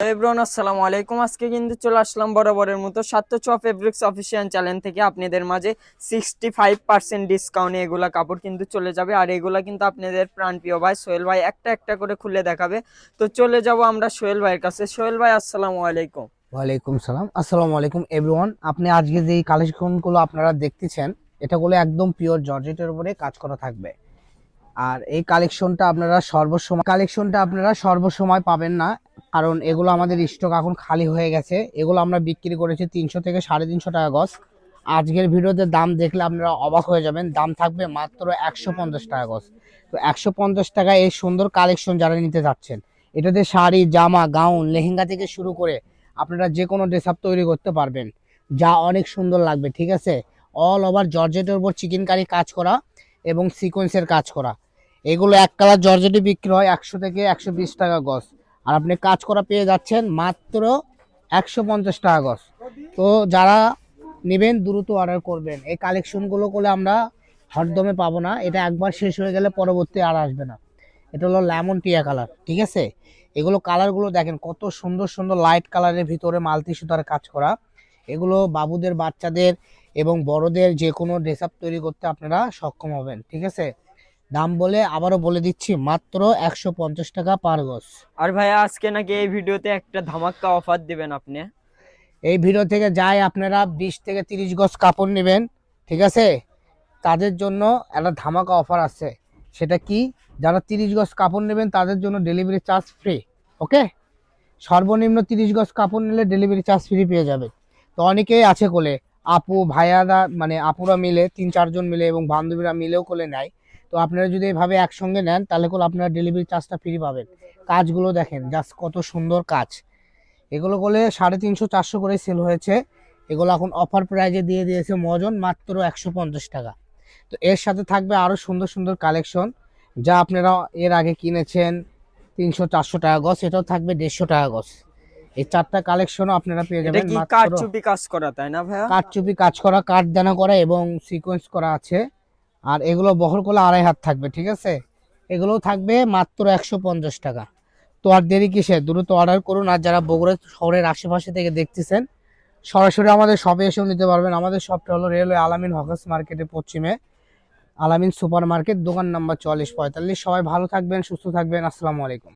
Everyone আসসালামু আলাইকুম। আজকে কিন্তু চলে আসলাম বরাবরের মতো সাত্য ছ ফেব্রিক্স অফিসিয়াল চ্যানেল থেকে। আপনাদের মাঝে সিক্সটি ফাইভ পার্সেন্ট ডিসকাউন্টে এগুলা কাপড় কিন্তু চলে যাবে। আর এগুলা কিন্তু আপনাদের প্রাণপ্রিয় ভাই, সোহেল ভাই একটা একটা করে খুলে দেখাবে। তো চলে যাব আমরা সোহেল ভাইয়ের কাছে। সোহেল ভাই, আসসালামু আলাইকুম। ওয়ালাইকুম সালাম। আসসালামু আলাইকুম এভরিওয়ান আপনি আজকে যে কালেকশনগুলো আপনারা দেখতেছেন এটাগুলো একদম পিওর জর্জেটের উপরে কাজ করা থাকবে। আর এই কালেকশনটা আপনারা সর্বসময় কালেকশনটা আপনারা সর্বসময় পাবেন না, কারণ এগুলো আমাদের স্টক এখন খালি হয়ে গেছে। এগুলো আমরা বিক্রি করেছি তিনশো থেকে সাড়ে তিনশো টাকা গজ। আজকের ভিডিওতে দাম দেখলে আপনারা অবাক হয়ে যাবেন। দাম থাকবে মাত্র একশো পঞ্চাশ টাকা গজ। তো একশো পঞ্চাশ টাকায় এই সুন্দর কালেকশন যারা নিতে যাচ্ছেন, এটাতে শাড়ি, জামা, গাউন, লেহেঙ্গা থেকে শুরু করে আপনারা যে কোনো ড্রেস আপ তৈরি করতে পারবেন। যা অনেক সুন্দর লাগবে, ঠিক আছে? অল ওভার জর্জেটের উপর চিকেন কারি কাজ করা এবং সিকোয়েন্সের কাজ করা। এগুলো এক কালার জর্জেটে বিক্রি হয় একশো থেকে একশো বিশ টাকা গজ। আর আপনি কাজ করা পেয়ে যাচ্ছেন মাত্র একশো পঞ্চাশ টাকা গজ। তো যারা নেবেন, দ্রুত অর্ডার করবেন। এই কালেকশনগুলো করলে আমরা হরদমে পাবো না। এটা একবার শেষ হয়ে গেলে পরবর্তী আর আসবে না। এটা হলো লেমন টিয়া কালার ঠিক আছে? এগুলো কালারগুলো দেখেন, কত সুন্দর সুন্দর লাইট কালারের ভিতরে মালতি সুতার কাজ করা। এগুলো বাবুদের, বাচ্চাদের এবং বড়দের যে কোনো ড্রেস আপ তৈরি করতে আপনারা সক্ষম হবেন, ঠিক আছে? দাম বলে আবারও বলে দিচ্ছি মাত্র একশো পঞ্চাশ টাকা পার গজ। আর ভাই আজকে নাকি এই ভিডিওতে একটা ধামাক্কা অফার দিবেন আপনি। এই ভিডিও থেকে যাই আপনারা বিশ থেকে তিরিশ গজ কাপড় নেবেন ঠিক আছে? তাদের জন্য একটা ধামাকা অফার আছে। সেটা কি? যারা তিরিশ গজ কাপড় নেবেন তাদের জন্য ডেলিভারি চার্জ ফ্রি ওকে সর্বনিম্ন তিরিশ গজ কাপড় নিলে ডেলিভারি চার্জ ফ্রি পেয়ে যাবে তো অনেকেই আছে কোলে আপু ভাইয়ারা মানে আপুরা মিলে তিন চারজন মিলে এবং বান্ধবীরা মিলেও কোলে নেয়। তো আপনারা যদি এভাবে একসঙ্গে নেন তাহলে করে আপনারা ডেলিভারি চার্জটা ফ্রি পাবেন। কাজগুলো দেখেন জাস্ট কত সুন্দর কাজ। এগুলো করলে সাড়ে তিনশো চারশো করে সেল হয়েছে। এগুলো এখন অফার প্রাইজে দিয়ে দিয়েছে মজন মাত্র একশো পঞ্চাশ টাকা। তো এর সাথে থাকবে আরও সুন্দর সুন্দর কালেকশন যা আপনারা এর আগে কিনেছেন তিনশো চারশো টাকা গজ এটাও থাকবে দেড়শো টাকা গজ। এই চারটা কালেকশনও আপনারা পেয়ে যাবেন কি মাত্র কাজ করা তাই না ভাইয়া? কাঠচুপি কাজ করা কাঠ দানা করা এবং সিকোয়েন্স করা আছে। আর এগুলো বহর করলে আড়াই হাত থাকবে, ঠিক আছে? এগুলো থাকবে মাত্র একশো পঞ্চাশ টাকা। তো আর দেরি কিসে? দ্রুত অর্ডার করুন আর যারা বগুড়া শহরের আশেপাশে থেকে দেখতেছেন, সরাসরি আমাদের শপে এসেও নিতে পারবেন। আমাদের শপটা হলো রেলওয়ে আলামিন হকার্স মার্কেটের পশ্চিমে, আলামিন সুপার মার্কেট দোকান নাম্বার চল্লিশ পঁয়তাল্লিশ। সবাই ভালো থাকবেন, সুস্থ থাকবেন। আসসালামু আলাইকুম।